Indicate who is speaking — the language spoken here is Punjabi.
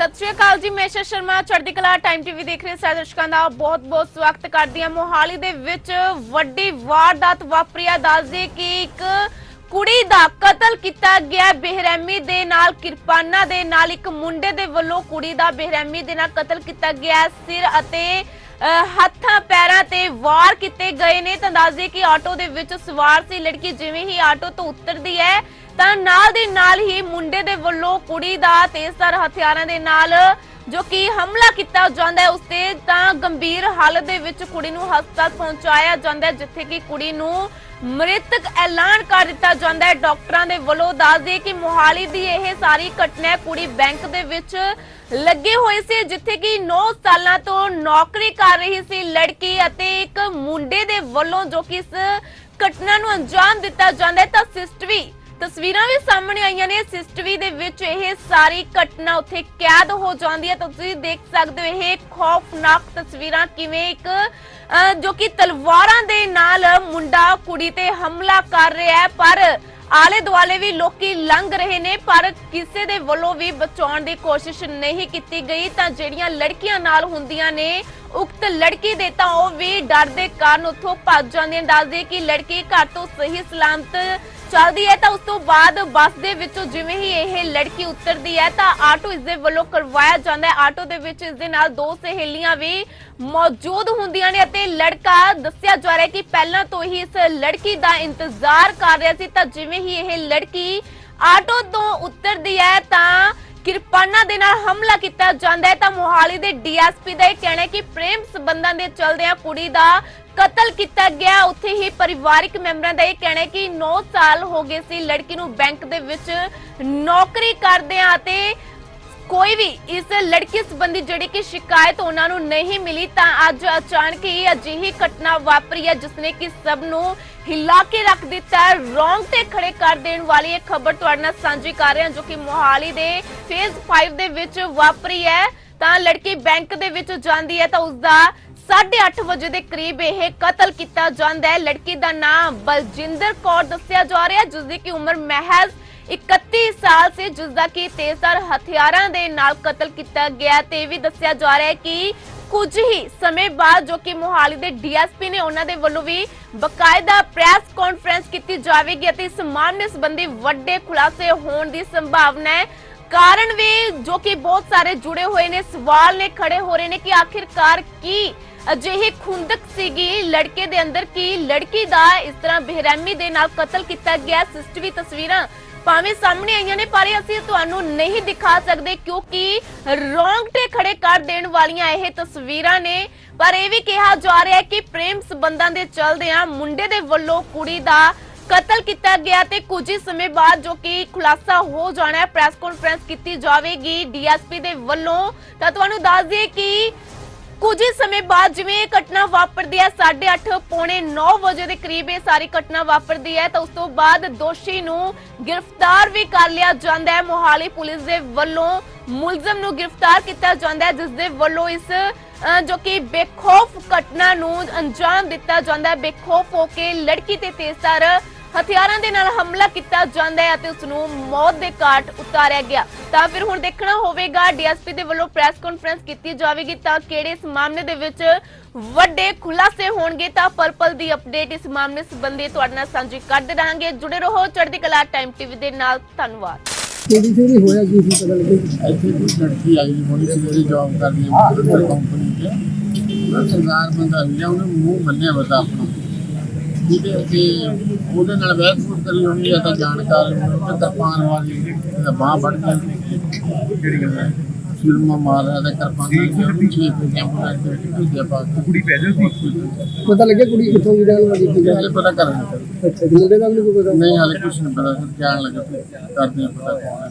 Speaker 1: ਸਤਿ ਸ਼੍ਰੀ ਅਕਾਲ ਜੀ ਮੈਂ ਸ਼ਸ਼ ਸ਼ਰਮਾ ਚੜ੍ਹਦੀ ਕਲਾ ਟਾਈਮ ਟੀਵੀ ਦੇਖ ਰਹੇ ਸਾਰੇ ਦਰਸ਼ਕਾਂ ਦਾ ਬਹੁਤ-ਬਹੁਤ ਸਵਾਗਤ ਕਰਦੀ ਹਾਂ ਮੋਹਾਲੀ ਦੇ ਵਿੱਚ ਵੱਡੀ ਵਾਰਦਾਤ ਵਾਪਰੀ ਹੈ ਦੱਸਦੇ ਕਿ ਇੱਕ ਕੁੜੀ ਦਾ ਕਤਲ ਕੀਤਾ ਗਿਆ। ਬੇਰਹਿਮੀ ਦੇ ਨਾਲ ਕਿਰਪਾਨਾਂ ਦੇ ਨਾਲ ਇੱਕ ਮੁੰਡੇ ਦੇ ਵੱਲੋਂ ਕੁੜੀ ਦਾ ਬੇਰਹਿਮੀ ਦੇ ਨਾਲ ਕਤਲ ਕੀਤਾ ਗਿਆ। ਸਿਰ ਅਤੇ ਅਹ, ਹੱਥਾਂ ਪੈਰਾਂ ਤੇ ਵਾਰ ਕੀਤੇ ਗਏ ਨੇ। ਤਾਂ ਦੱਸਦੇ ਕਿ ਆਟੋ ਦੇ ਵਿੱਚ ਸਵਾਰ ਸੀ ਲੜਕੀ ਜਿਵੇਂ ਹੀ ਆਟੋ ਤੋਂ ਉਤਰਦੀ ਹੈ ਤਾਂ ਨਾਲ ਦੀ ਨਾਲ ਹੀ ਮੁੰਡੇ ਦੇ ਵੱਲੋਂ ਕੁੜੀ ਦਾ ਤੇਜ਼ਧਾਰ ਹਥਿਆਰਾਂ ਦੇ ਨਾਲ ਜੋ ਕਿ ਹਮਲਾ ਕੀਤਾ ਜਾਂਦਾ ਹੈ, ਉਸ ਤੇ ਤਾਂ ਗੰਭੀਰ ਹਾਲਤ ਦੇ ਵਿੱਚ ਕੁੜੀ ਨੂੰ ਹਸਪਤਾਲ ਪਹੁੰਚਾਇਆ ਜਾਂਦਾ ਹੈ, ਜਿੱਥੇ ਕਿ ਕੁੜੀ ਨੂੰ ਮ੍ਰਿਤਕ ਐਲਾਨ ਕਰ ਦਿੱਤਾ ਜਾਂਦਾ ਹੈ। ਡਾਕਟਰਾਂ ਦੇ ਵੱਲੋਂ ਦੱਸ ਦਈਏ ਕਿ ਮੋਹਾਲੀ ਦੀ ਇਹ ਸਾਰੀ ਘਟਨਾ ਕੁੜੀ ਬੈਂਕ ਦੇ ਵਿੱਚ ਲੱਗੇ ਹੋਏ ਸੀ, ਜਿੱਥੇ ਕਿ 9 ਸਾਲਾਂ ਤੋਂ ਨੌਕਰੀ ਕਰ ਰਹੀ ਸੀ ਲੜਕੀ ਅਤੇ ਇੱਕ ਮੁੰਡੇ ਦੇ ਵੱਲੋਂ ਜੋ ਕਿ ਇਸ ਘਟਨਾ ਨੂੰ ਅੰਜਾਮ ਦਿੱਤਾ ਜਾਂਦਾ ਹੈ। ਤਾਂ ਸਿਸਟਰੀ ਤਸਵੀਰਾਂ ਵੀ ਸਾਹਮਣੇ ਆਈਆਂ ਨੇ ਸਿਸਟਰੀ ਦੇ ਵਿੱਚ ਇਹ ਸਾਰੀ ਘਟਨਾ ਉੱਥੇ ਕੈਦ ਹੋ ਜਾਂਦੀ ਹੈ। ਤੁਸੀਂ ਦੇਖ ਸਕਦੇ ਹੋ, ਇਹ ਖੌਫਨਾਕ ਤਸਵੀਰਾਂ ਕਿਵੇਂ ਇੱਕ ਜੋ ਕਿ ਤਲਵਾਰਾਂ ਦੇ ਨਾਲ ਮੁੰਡਾ, ਕੁੜੀ ਤੇ ਹਮਲਾ ਕਰ ਰਿਹਾ ਹੈ। ਪਰ ਆਲੇ ਦੁਆਲੇ ਵੀ ਲੋਕੀ ਲੰਘ ਰਹੇ ਨੇ, ਪਰ ਕਿਸੇ ਦੇ ਵੱਲੋਂ ਵੀ ਬਚਾਉਣ ਦੀ ਕੋਸ਼ਿਸ਼ ਨਹੀਂ ਕੀਤੀ ਗਈ। ਤਾਂ ਜਿਹੜੀਆਂ ਲੜਕੀਆਂ ਨਾਲ ਹੁੰਦੀਆਂ ਨੇ, ਉਕਤ ਲੜਕੀ ਦੇ ਤਾਂ ਉਹ ਵੀ ਡਰ ਦੇ ਕਾਰਨ ਉੱਥੋਂ ਭੱਜ ਜਾਂਦੀਆਂ ਦੱਸਦੇ ਕਿ ਲੜਕੀ ਘਰ ਤੋਂ ਸਹੀ ਸਲਾਮਤ ਚੱਲਦੀ ਹੈ ਤਾਂ ਉਸ ਤੋਂ ਬਾਅਦ ਬੱਸ ਦੇ ਵਿੱਚੋਂ ਜਿਵੇਂ ਹੀ ਇਹ ਲੜਕੀ ਉਤਰਦੀ ਹੈ ਤਾਂ ਆਟੋ ਇਸ ਦੇ ਵੱਲੋਂ ਕਰਵਾਇਆ ਜਾਂਦਾ ਹੈ। ਆਟੋ ਦੇ ਵਿੱਚ ਇਸ ਦੇ ਨਾਲ ਦੋ ਸਹੇਲੀਆਂ ਵੀ ਮੌਜੂਦ ਹੁੰਦੀਆਂ ਨੇ ਅਤੇ ਲੜਕਾ ਦੱਸਿਆ ਜਾ ਰਿਹਾ ਹੈ ਕਿ ਪਹਿਲਾਂ ਤੋਂ ਹੀ ਇਸ ਲੜਕੀ ਦਾ ਇੰਤਜ਼ਾਰ ਕਰ ਰਿਹਾ ਸੀ ਤਾਂ ਜਿਵੇਂ ਹੀ ਇਹ ਲੜਕੀ ਆਟੋ ਤੋਂ ਉਤਰਦੀ ਹੈ ਤਾਂ ਕਿਰਪਾਨਾਂ ਦੇ ਨਾਲ ਹਮਲਾ ਕੀਤਾ ਜਾਂਦਾ ਹੈ, ਤਾਂ ਮੋਹਾਲੀ ਦੇ ਡੀਐਸਪੀ ਦਾ ਇਹ ਕਹਿਣਾ ਹੈ ਕਿ ਪ੍ਰੇਮ ਸਬੰਧਾਂ ਦੇ ਚਲਦਿਆਂ ਕੁੜੀ ਦਾ ਕਤਲ ਕੀਤਾ ਗਿਆ। ਉੱਥੇ ਹੀ ਪਰਿਵਾਰਕ ਮੈਂਬਰਾਂ ਦਾ ਇਹ ਕਹਿਣਾ ਹੈ ਕਿ 9 ਸਾਲ ਹੋ ਗਏ ਸੀ ਲੜਕੀ ਨੂੰ ਬੈਂਕ ਦੇ ਵਿੱਚ ਨੌਕਰੀ ਕਰਦਿਆਂ ਅਤੇ ਕੋਈ ਵੀ ਇਸ ਲੜਕੀ ਸੰਬੰਧੀ ਜਿਹੜੀ ਕਿ ਸ਼ਿਕਾਇਤ ਉਹਨਾਂ ਨੂੰ ਨਹੀਂ ਮਿਲੀ, ਤਾਂ ਅੱਜ ਅਚਾਨਕ ਹੀ ਅਜਿਹੀ ਘਟਨਾ ਵਾਪਰੀ ਹੈ ਜਿਸਨੇ ਕਿ ਸਭ ਨੂੰ ਹਿਲਾ ਕੇ ਰੱਖ ਦਿੱਤਾ ਹੈ। ਤੇ ਖੜੇ ਕਰ ਦੇਣ ਵਾਲੀ ਇਹ ਖਬਰ ਤੁਹਾਡੇ ਨਾਲ ਸਾਂਝੀ ਕਰ ਰਹੇ ਹਾਂ, ਜੋ ਕਿ ਮੋਹਾਲੀ ਦੇ ਫੇਜ਼ 5 ਦੇ ਵਿੱਚ ਵਾਪਰੀ ਹੈ। ਤਾਂ ਲੜਕੀ ਬੈਂਕ ਦੇ ਵਿੱਚ ਜਾਂਦੀ ਹੈ, ਤਾਂ ਉਸ ਦਾ 8:30 ਵਜੇ ਦੇ ਕਰੀਬ ਇਹ ਕਤਲ ਕੀਤਾ ਜਾਂਦਾ ਹੈ। ਲੜਕੀ ਦਾ ਨਾਮ ਬਲਜਿੰਦਰ ਕੌਰ ਦੱਸਿਆ ਜਾ ਰਿਹਾ ਹੈ ਜਿਸ ਦੀ ਕਿ ਉਮਰ ਮਹਿਜ਼ 31 ਸਾਲ ਸੀ ਜਿਸ ਦਾ ਕਿ ਤੇਜ਼ਧਾਰ ਹਥਿਆਰਾਂ ਦੇ ਨਾਲ ਕਤਲ ਕੀਤਾ ਗਿਆ ਤੇ ਵੀ ਦੱਸਿਆ ਜਾ ਰਿਹਾ ਹੈ ਕਿ ਕੁਝ ਹੀ ਸਮੇਂ ਬਾਅਦ ਜੋ ਕਿ ਮੋਹਾਲੀ ਦੇ ਡੀਐਸਪੀ ਨੇ ਉਹਨਾਂ ਦੇ ਵੱਲੋਂ ਵੀ ਬਕਾਇਦਾ ਪ੍ਰੈਸ ਕਾਨਫਰੰਸ ਕੀਤੀ ਜਾਵੇਗੀ ਅਤੇ ਇਸ ਮਾਮਲੇ ਸੰਬੰਧੀ ਵੱਡੇ ਖੁਲਾਸੇ ਹੋਣ ਦੀ ਸੰਭਾਵਨਾ ਹੈ। ਕਾਰਨ ਵੀ ਜੋ ਕਿ ਬਹੁਤ ਸਾਰੇ ਜੁੜੇ ਹੋਏ ਨੇ, ਸਵਾਲ ਨੇ, ਖੜੇ ਹੋ ਰਹੇ ਨੇ ਕਿ ਆਖਿਰਕਾਰ ਕੀ ਅਜਿਹੀ ਖੁੰਦਕ ਸੀਗੀ ਲੜਕੇ ਦੇ ਅੰਦਰ ਕੀ ਲੜਕੀ ਦਾ ਇਸ ਤਰ੍ਹਾਂ ਬੇਰਹਿਮੀ ਦੇ ਨਾਲ ਕਤਲ ਕੀਤਾ ਗਿਆ। ਸਿਸਟਰੀ ਤਸਵੀਰਾਂ ਭਾਵੇਂ ਸਾਹਮਣੇ ਆਈਆਂ ਨੇ, ਪਰ ਅਸੀਂ ਤੁਹਾਨੂੰ ਨਹੀਂ ਦਿਖਾ ਸਕਦੇ ਕਿਉਂਕਿ ਰੋਂਗਟੇ ਖੜੇ ਕਰ ਦੇਣ ਵਾਲੀਆਂ ਇਹ ਤਸਵੀਰਾਂ ਨੇ। ਪਰ ਇਹ ਵੀ ਕਿਹਾ ਜਾ ਰਿਹਾ ਹੈ ਕਿ ਪ੍ਰੇਮ ਸਬੰਧਾਂ ਦੇ ਚੱਲਦਿਆਂ ਮੁੰਡੇ ਦੇ ਵੱਲੋਂ ਕੁੜੀ ਦਾ ਕਤਲ ਕੀਤਾ ਗਿਆ ਤੇ ਕੁਝ ਸਮੇਂ ਬਾਅਦ ਜੋ ਕਿ ਖੁਲਾਸਾ ਹੋ ਜਾਣਾ ਹੈ ਪ੍ਰੈਸ ਕਾਨਫਰੰਸ ਕੀਤੀ ਜਾਵੇਗੀ ਡੀਐਸਪੀ ਦੇ ਵੱਲੋਂ। ਤਾਂ ਤੁਹਾਨੂੰ ਦੱਸ ਦਈਏ ਕਿ ਕੁਝ ਹੀ ਸਮੇਂ ਬਾਅਦ ਜਿਵੇਂ ਇਹ ਘਟਨਾ ਵਾਪਰਦੀ ਹੈ 8:30 ਪੌਣੇ 9 ਵਜੇ ਦੇ ਕਰੀਬ ਇਹ ਸਾਰੀ ਘਟਨਾ ਵਾਪਰਦੀ ਹੈ, ਤਾਂ ਉਸ ਤੋਂ ਬਾਅਦ ਦੋਸ਼ੀ ਨੂੰ ਗ੍ਰਿਫਤਾਰ ਵੀ ਕਰ ਲਿਆ ਜਾਂਦਾ ਹੈ। ਮੋਹਾਲੀ ਪੁਲਿਸ ਦੇ ਵੱਲੋਂ ਮੁਲਜ਼ਮ ਨੂੰ ਗ੍ਰਿਫਤਾਰ ਕੀਤਾ ਜਾਂਦਾ ਹੈ, ਜਿਸ ਦੇ ਵੱਲੋਂ ਇਸ ਜੋ ਕਿ ਬੇਖੌਫ ਘਟਨਾ ਨੂੰ ਅੰਜਾਮ ਦਿੱਤਾ ਜਾਂਦਾ ਹੈ। ਬੇਖੌਫ ਹੋ ਕੇ ਲੜਕੀ ਤੇ ਤੇਜ਼ਧਾਰ ਹਥਿਆਰਾਂ ਦੇ ਨਾਲ ਹਮਲਾ ਕੀਤਾ ਜਾਂਦਾ ਹੈ ਅਤੇ ਉਸ ਨੂੰ ਮੌਤ ਦੇ ਘਾਟ ਉਤਾਰਿਆ ਗਿਆ। ਤਾਂ ਫਿਰ ਹੁਣ ਦੇਖਣਾ ਹੋਵੇਗਾ ਡੀਐਸਪੀ ਦੇ ਵੱਲੋਂ ਪ੍ਰੈਸ ਕਾਨਫਰੰਸ ਕੀਤੀ ਜਾਵੇਗੀ ਤਾਂ ਕਿਹੜੇ ਇਸ ਮਾਮਲੇ ਦੇ ਵਿੱਚ ਵੱਡੇ ਖੁਲਾਸੇ ਹੋਣਗੇ ਤਾਂ ਪਲ ਪਲ ਦੀ ਅਪਡੇਟ ਇਸ ਮਾਮਲੇ ਸੰਬੰਧੀ ਤੁਹਾਡੇ ਨਾਲ ਸਾਂਝੀ ਕਰਦੇ ਰਹਾਂਗੇ ਜੁੜੇ ਰਹੋ ਚੜ੍ਹਦੀ ਕਲਾ ਟਾਈਮ ਟੀਵੀ ਦੇ ਨਾਲ। ਧੰਨਵਾਦ।
Speaker 2: ਕਿਹੜੀ ਕਿਹੜੀ ਹੋਇਆ ਕੀ ਸੀ ਪਤਾ ਲੱਗੇ
Speaker 3: ਇੱਥੇ ਕੋਈ ਲੜਕੀ ਆਈ ਹੋਣੀ ਸੀ ਜਿਹੜੀ ਜੌਬ ਕਰਦੀ ਹੈ ਕੰਪਨੀ ਕੰਪਨੀ 'ਚ। ਉਹ ਸਰਦਾਰ ਬੰਦਾ ਸੀ ਉਹਨੇ ਮੂੰਹ ਬੰਨਿਆ ਬਤਾ ਆਪਣਾ। ਹੈ ਕਿ ਉਹਦੇ ਨਾਲ ਬੂਸ ਕਰੀ ਹੋਣੀ ਹੈ ਤਾਂ ਜਾਣਕਾਰ ਤੇ ਤਰਪਾਨ ਵਾਲੀ ਬਾਹ ਵੱਢ ਕੇ ਜਿਹੜੀ ਗੱਲ ਹੈ ਸਿਰਮਾ ਮਾਰ ਰਿਹਾ ਤੇ ਕਿਰਪਾਨ ਨਾਲ ਉਹਨੂੰ ਛੇ ਤੇ ਭੇਜਿਆ ਪਾ ਕੁੜੀ ਪੈ ਜਾਂਦੀ
Speaker 2: ਪਤਾ ਲੱਗਿਆ ਕੁੜੀ ਕਿੱਥੋਂ ਦੀ ਰਹਿਣ ਵਾਲੀ ਸੀ?
Speaker 3: ਇਹ ਪਤਾ ਕਰਾਂਗੇ
Speaker 2: ਅੱਛਾ ਮੁੰਡੇ ਦਾ ਵੀ ਕੋਈ ਪਤਾ?
Speaker 3: ਨਹੀਂ ਹਾਲੇ ਕੁਝ ਨਹੀਂ ਪਤਾ ਜਾਣ ਲੱਗਾ ਕਰਦੇ ਆ ਪਤਾ ਕੌਣ ਹੈ